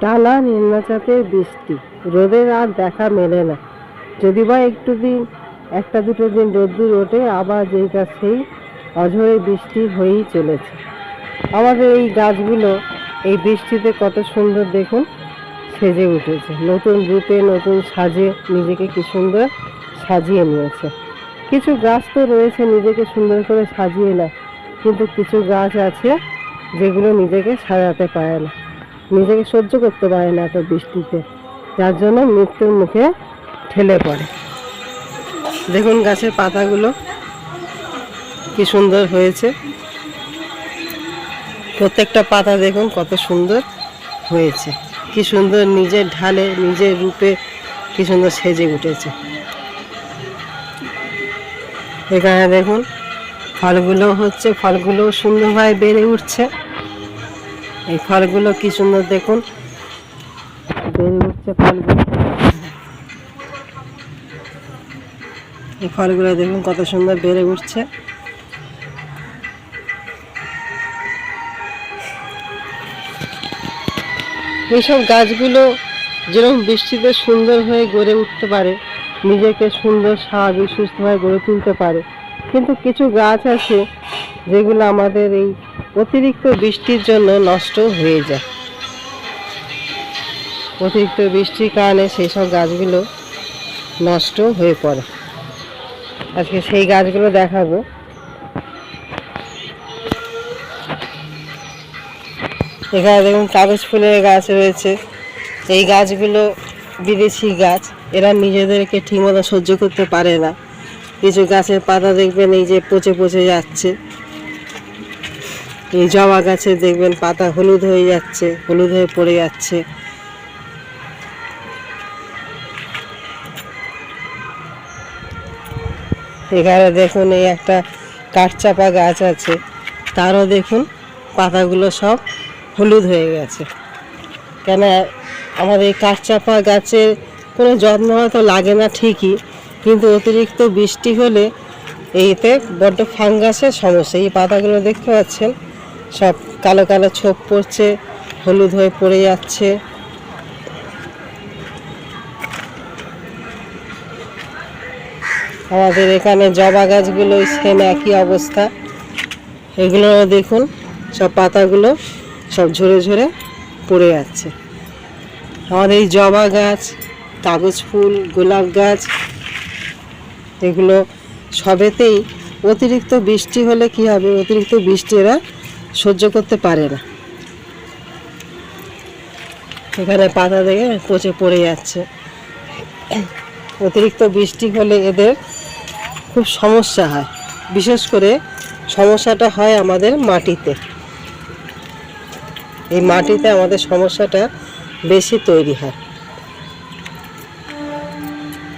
টানা নিম্নচাপের বৃষ্টি। রোদের আর দেখা মেলে না। যদি বা একটু দিন, একটা দুটো দিন রোদ্দুর ওঠে, আবার যেই কাজ সেই অঝরে বৃষ্টি হয়েই চলেছে। আমাদের এই গাছগুলো, এই বৃষ্টিতে কত সুন্দর দেখুন, সেজে উঠেছে। নতুন রূপে, নতুন সাজে নিজেকে কি সুন্দর সাজিয়ে নিয়েছে। কিছু গাছ তো রয়েছে নিজেকে সুন্দর করে সাজিয়ে না কিন্তু কিছু গাছ আছে যেগুলো নিজেকে সাজাতে পারে না। নিজেকে সহ্য করতে পারে না এত বৃষ্টিতে। যার জন্য মৃত্যুর মুখে ঠেলে পড়ে। দেখুন গাছের পাতাগুলো কি সুন্দর হয়েছে। প্রত্যেকটা পাতা দেখুন কত সুন্দর হয়েছে। কি সুন্দর নিজের ঢালে, নিজের রূপে কি সুন্দর সেজে উঠেছে। এখানে দেখুন ফলগুলো হচ্ছে, ফলগুলো সুন্দরভাবে বেড়ে উঠছে। এই ফলগুলো কি সুন্দর দেখুন। বেড়ে উঠছে ফলগুলো। এই ফলগুলো দেখুন কত সুন্দর বেড়ে উঠছে। এইসব গাছগুলো যেরকম বৃষ্টিতে সুন্দর হয়ে গড়ে উঠতে পারে, নিজেকে সুন্দর, স্বাভাবিক, সুস্থভাবে গড়ে তুলতে পারে। কিন্তু কিছু গাছ আছে যেগুলো আমাদের এই অতিরিক্ত বৃষ্টির জন্য নষ্ট হয়ে যায়। অতিরিক্ত বৃষ্টির কারণে সেই সব গাছগুলো নষ্ট হয়ে পড়ে। আজকে সেই গাছগুলো দেখাবো। এখানে দেখুন কাগজ ফুলের গাছ রয়েছে। এই গাছগুলো বিদেশি গাছ। এরা নিজেদেরকে ঠিকমতো সহ্য করতে পারে না। কিছু গাছের পাতা দেখবেন এই যে পচে পচে যাচ্ছে। জবা গাছে দেখবেন পাতা হলুদ হয়ে যাচ্ছে, হলুদ হয়ে পড়ে যাচ্ছে। এখানে দেখুন এই একটা কাঠচাপা গাছ আছে, তারও দেখুন পাতাগুলো সব হলুদ হয়ে গেছে। কেন, আমাদের এই কাঠচাপা গাছের কোনো যত্ন হয়তো লাগে না ঠিকই, কিন্তু অতিরিক্ত বৃষ্টি হলে এইতে বড্ড ফাঙ্গাসের সমস্যা। এই পাতাগুলো দেখতে পাচ্ছেন? সব কালো কালো ছোপ পড়ছে, হলুদ হয়ে পড়ে যাচ্ছে। আমাদের এখানে জবা গাছগুলো সেম একই অবস্থা। এগুলো দেখুন, সব পাতাগুলো সব ঝরে ঝরে পড়ে যাচ্ছে। আমাদের এই জবা গাছ কাগজ ফুল, গোলাপ গাছ, এগুলো সবেতেই অতিরিক্ত বৃষ্টি হলে কি হবে? অতিরিক্ত বৃষ্টি এরা সহ্য করতে পারে না। এখানে পাতা দেখে পচে পড়ে যাচ্ছে। অতিরিক্ত বৃষ্টি হলে এদের খুব সমস্যা হয়। বিশেষ করে সমস্যাটা হয় আমাদের মাটিতে। এই মাটিতে আমাদের সমস্যাটা বেশি তৈরি হয়।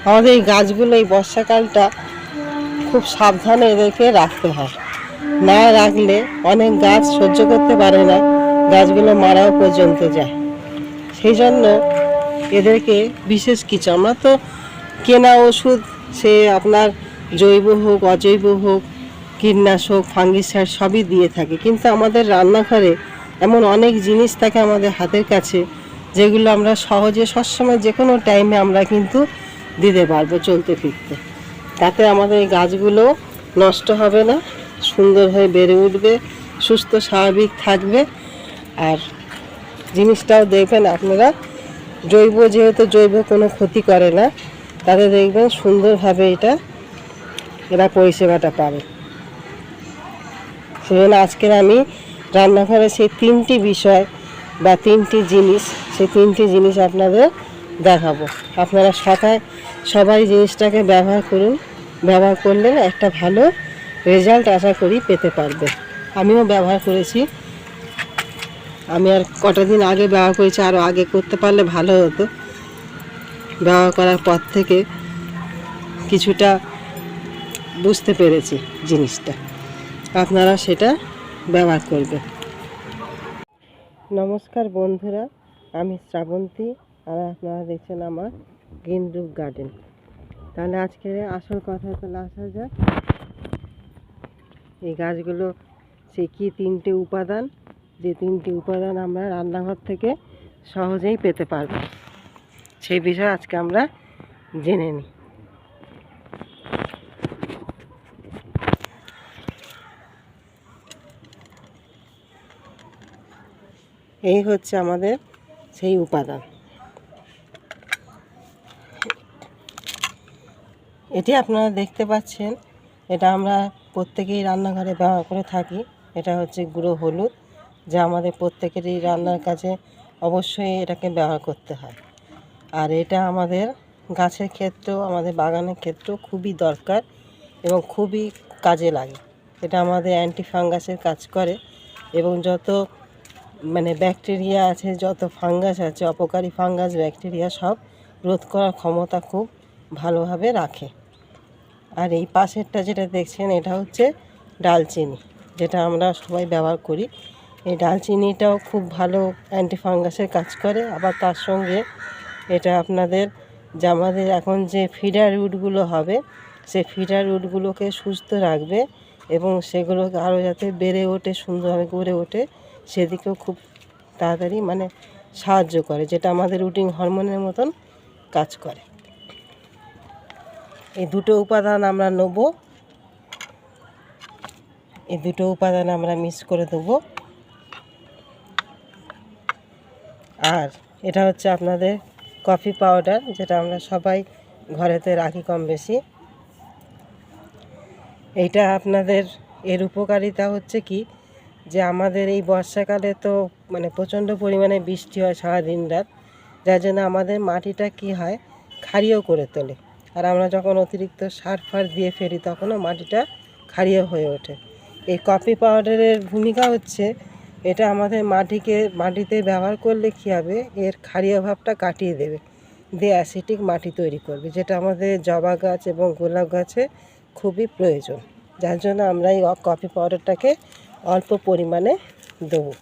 আমাদের এই গাছগুলো এই বর্ষাকালটা খুব সাবধানে এদেরকে রাখতে হয়। না রাখলে অনেক গাছ সহ্য করতে পারে না, গাছগুলো মারাও পর্যন্ত যায়। সেই জন্য এদেরকে বিশেষ কিছু, আমরা তো কেনা ওষুধ, সে আপনার জৈব হোক, অজৈব হোক, কীটনাশক, ফাঙ্গিসাইড সবই দিয়ে থাকে। কিন্তু আমাদের রান্নাঘরে এমন অনেক জিনিস থাকে আমাদের হাতের কাছে, যেগুলো আমরা সহজে সবসময় যে কোনো টাইমে আমরা কিন্তু দিতে পারব চলতে ফিরতে। তাতে আমাদের গাছগুলো নষ্ট হবে না। সুন্দর হয়ে বেড়ে উঠবে, সুস্থ, স্বাভাবিক থাকবে। আর জিনিসটাও দেখবেন আপনারা, জৈব যেহেতু জৈব কোনো ক্ষতি করে না, তাতে দেখবেন সুন্দরভাবে এটা এরা পরিষেবাটা পাবে। সেজন্য আজকের আমি রান্নাঘরে সেই তিনটি বিষয় বা তিনটি জিনিস, সেই তিনটি জিনিস আপনাদের দেখাবো। আপনারা সবাই সবাই জিনিসটাকে ব্যবহার করুন। ব্যবহার করলে একটা ভালো রেজাল্ট আশা করি পেতে পারবে। আমিও ব্যবহার করেছি। আমি আর কটা দিন আগে ব্যবহার করেছি আরও আগে করতে পারলে ভালো হতো। ব্যবহার করার পর থেকে কিছুটা বুঝতে পেরেছি জিনিসটা। আপনারা সেটা ব্যবহার করবেন। নমস্কার বন্ধুরা, আমি শ্রাবন্তী আর আপনারা দেখছেন আমার গ্রিন রুপ গার্ডেন। তাহলে আজকের আসল কথা তাহলে আসা যাক এই গাছগুলো সে কি তিনটে উপাদান? যে তিনটি উপাদান আমরা রান্নাঘর থেকে সহজেই পেতে পারব। সেই বিষয়ে আজকে আমরা জেনে নিই। এই হচ্ছে আমাদের সেই উপাদান। এটি আপনারা দেখতে পাচ্ছেন। এটা আমরা প্রত্যেকেই রান্নাঘরে ব্যবহার করে থাকি। এটা হচ্ছে গুঁড়ো হলুদ, যা আমাদের প্রত্যেকেরই রান্নার কাজে অবশ্যই এটাকে ব্যবহার করতে হয়। আর এটা আমাদের গাছের ক্ষেত্রেও, আমাদের বাগানের ক্ষেত্রেও খুবই দরকার এবং খুবই কাজে লাগে। এটা আমাদের অ্যান্টি ফাঙ্গাসের কাজ করে এবং যত মানে ব্যাকটেরিয়া আছে, যত ফাঙ্গাস আছে, অপকারী ফাঙ্গাস, ব্যাকটেরিয়া সব রোধ করার ক্ষমতা খুব ভালোভাবে রাখে। আর এই পাশেরটা যেটা দেখছেন, এটা হচ্ছে ডালচিনি, যেটা আমরা সবাই ব্যবহার করি। এই ডালচিনিটাও খুব ভালো অ্যান্টি ফাঙ্গাসের কাজ করে। আবার তার সঙ্গে এটা আপনাদের যে আমাদের এখন যে ফিডার রুটগুলো হবে সে ফিডার রুটগুলোকে সুস্থ রাখবে এবং সেগুলোকে আরও যাতে বেড়ে ওঠে, সুন্দরভাবে গড়ে ওঠে, সেদিকেও খুব তাড়াতাড়ি মানে সাহায্য করে, যেটা আমাদের রুটিন হরমোনের মতন কাজ করে। এই দুটো উপাদান আমরা নেব। এই দুটো উপাদান আমরা মিক্স করে দেবো। আর এটা হচ্ছে আপনাদের কফি পাউডার, যেটা আমরা সবাই ঘরেতে রাখি কম বেশি। এইটা আপনাদের এর উপকারিতা হচ্ছে কি, যে আমাদের এই বর্ষাকালে তো মানে প্রচণ্ড পরিমাণে বৃষ্টি হয় সারাদিন রাত, যার জন্য আমাদের মাটিটা কি হয়, ক্ষারীয় করে তোলে। আর আমরা যখন অতিরিক্ত সার ফার দিয়ে ফেলি, তখনও মাটিটা ক্ষারীয় হয়ে ওঠে। এই কফি পাউডারের ভূমিকা হচ্ছে, এটা আমাদের মাটিকে, মাটিতে ব্যবহার করলে কী হবে? এর ক্ষারীয় ভাবটা কাটিয়ে দেবে। দিয়ে অ্যাসিটিক মাটি তৈরি করবে, যেটা আমাদের জবা গাছ এবং গোলাপ গাছে খুবই প্রয়োজন। যার জন্য আমরা এই কফি পাউডারটাকে অল্প পরিমাণে দেবো।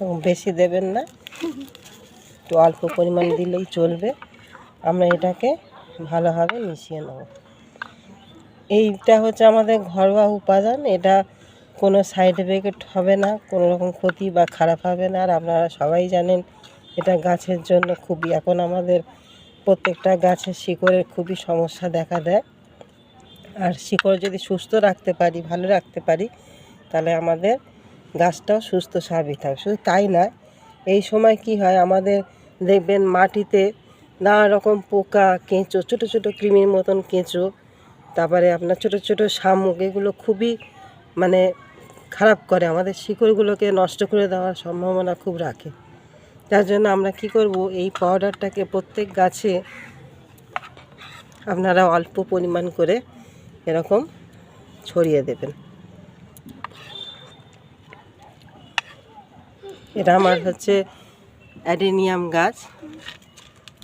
বেশি দেবেন না। একটু অল্প পরিমাণ দিলেই চলবে। আমরা এটাকে ভালোভাবে মিশিয়ে নেব। এইটা হচ্ছে আমাদের ঘরোয়া উপাদান। এটা কোনো সাইড এফেক্ট হবে না, কোনো রকম ক্ষতি বা খারাপ হবে না। আর আপনারা সবাই জানেন, এটা গাছের জন্য খুবই, এখন আমাদের প্রত্যেকটা গাছের শিকড়ের খুবই সমস্যা দেখা দেয়। আর শিকড় যদি সুস্থ রাখতে পারি, ভালো রাখতে পারি, তাহলে আমাদের গাছটাও সুস্থ স্বাভাবিক থাকবে শুধু তাই না এই সময় কি হয়, আমাদের দেখবেন মাটিতে নানা রকম পোকা, কেঁচো, ছোটো ছোটো কৃমির মতন কেঁচো, তারপরে আপনার ছোটো ছোটো শামুক, এগুলো খুবই মানে খারাপ করে। আমাদের শিকড়গুলোকে নষ্ট করে দেওয়ার সম্ভাবনা খুব রাখে। তার জন্য আমরা কি করব, এই পাউডারটাকে প্রত্যেক গাছে আপনারা অল্প পরিমাণ করে এরকম ছড়িয়ে দেবেন। এটা আমার হচ্ছে অ্যাডেনিয়াম গাছ।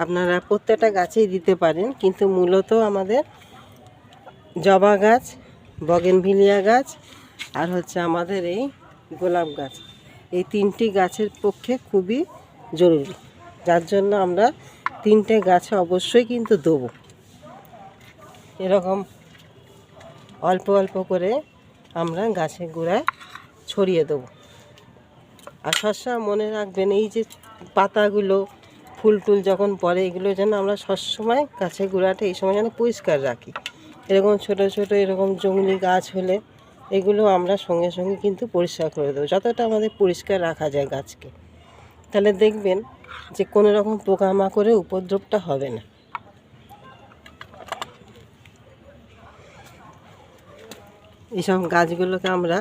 আপনারা প্রত্যেকটা গাছেই দিতে পারেন, কিন্তু মূলত আমাদের জবা গাছ, বগেনভিলিয়া গাছ, আর হচ্ছে আমাদের এই গোলাপ গাছ। এই তিনটি গাছের পক্ষে খুবই জরুরি। যার জন্য আমরা তিনটে গাছে অবশ্যই কিন্তু দেবো। এরকম অল্প অল্প করে আমরা গাছের গোড়ায় ছড়িয়ে দেবো। আর সবসময় মনে রাখবেন, এই যে পাতাগুলো ফুল টুল যখন পড়ে, এগুলো যেন আমরা সবসময় গাছের গোড়াটা এই সময় যেন পরিষ্কার রাখি। এরকম ছোট ছোট এরকম জঙ্গলি গাছ হলে এগুলো আমরা সঙ্গে সঙ্গে কিন্তু পরিষ্কার করে দেবো, যতটা আমাদের পরিষ্কার রাখা যায় গাছকে। তাহলে দেখবেন যে কোনো রকম পোকামাকড়ের উপদ্রবটা হবে না। এইসব গাছগুলোকে আমরা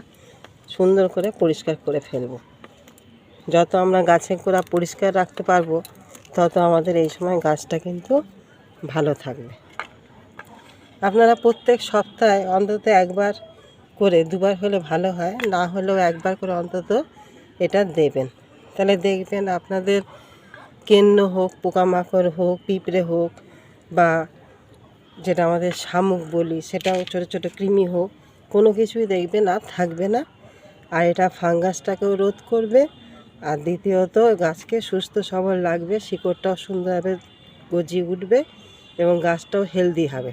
সুন্দর করে পরিষ্কার করে ফেলব। যত আমরা গাছের গোড়া পরিষ্কার রাখতে পারব, তত আমাদের এই সময় গাছটা কিন্তু ভালো থাকবে। আপনারা প্রত্যেক সপ্তাহে অন্তত একবার করে, দুবার হলে ভালো হয়, না হলেও একবার করে অন্তত এটা দেবেন। তাহলে দেখবেন আপনাদের কেন্ন হোক, পোকামাকড় হোক, পিঁপড়ে হোক বা যেটা আমাদের শামুক বলি, সেটাও ছোটো ছোটো কৃমি হোক, কোনো কিছুই দেখবেন আর থাকবে না। আর এটা ফাঙ্গাসটাকেও রোধ করবে। আর দ্বিতীয়ত গাছকে সুস্থ সবল লাগবে শিকড়টাও সুন্দরভাবে গজিয়ে উঠবে এবং গাছটাও হেলদি হবে।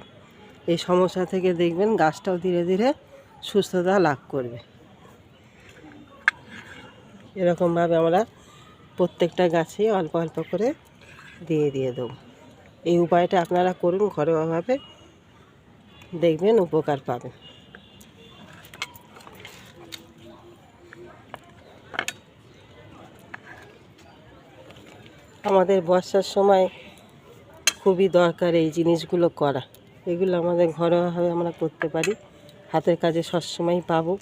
এই সমস্যা থেকে দেখবেন গাছটাও ধীরে ধীরে সুস্থতা লাভ করবে। এরকমভাবে আমরা প্রত্যেকটা গাছে অল্প অল্প করে দিয়ে দিয়ে দেবো। এই উপায়টা আপনারা করুন, ঘরোয়াভাবে দেখবেন উপকার পাবেন। আমাদের বর্ষার সময় খুবই দরকার এই জিনিসগুলো করা। এগুলো আমাদের ঘরোয়াভাবে আমরা করতে পারি। হাতের কাজে সবসময় পাবো।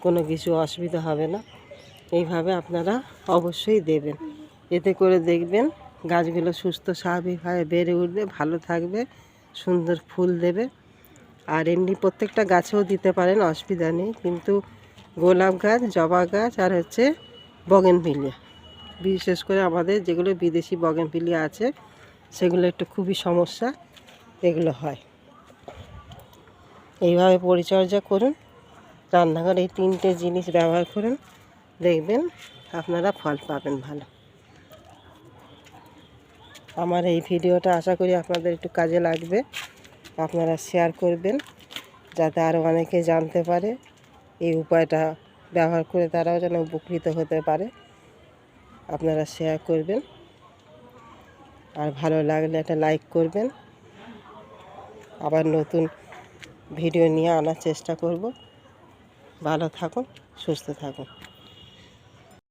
কোনো কিছু অসুবিধা হবে না। এইভাবে আপনারা অবশ্যই দেবেন। এতে করে দেখবেন গাছগুলো সুস্থ, স্বাভাবিকভাবে বেড়ে উঠবে, ভালো থাকবে, সুন্দর ফুল দেবে। আর এমনি প্রত্যেকটা গাছেও দিতে পারেন, অসুবিধা নেই। কিন্তু গোলাপ গাছ, জবা গাছ আর হচ্ছে বগেনভিলিয়া বিশেষ করে আমাদের যেগুলো বিদেশি বগেনভিলিয়া আছে, সেগুলো একটু খুবই সমস্যা, এগুলো হয়। এইভাবে পরিচর্যা করুন, রান্নাঘরে এই তিনটে জিনিস ব্যবহার করুন, দেখবেন আপনারা ফল পাবেন ভালো। আমার এই ভিডিওটা আশা করি আপনাদের একটু কাজে লাগবে, আপনারা শেয়ার করবেন, যাতে আরও অনেকে জানতে পারে এই উপায়টা ব্যবহার করে তারাও যেন উপকৃত হতে পারে। আপনারা শেয়ার করবেন। আর ভালো লাগলে একটা লাইক করবেন। আবার নতুন ভিডিও নিয়ে আনার চেষ্টা করব। ভালো থাকুন, সুস্থ থাকুন।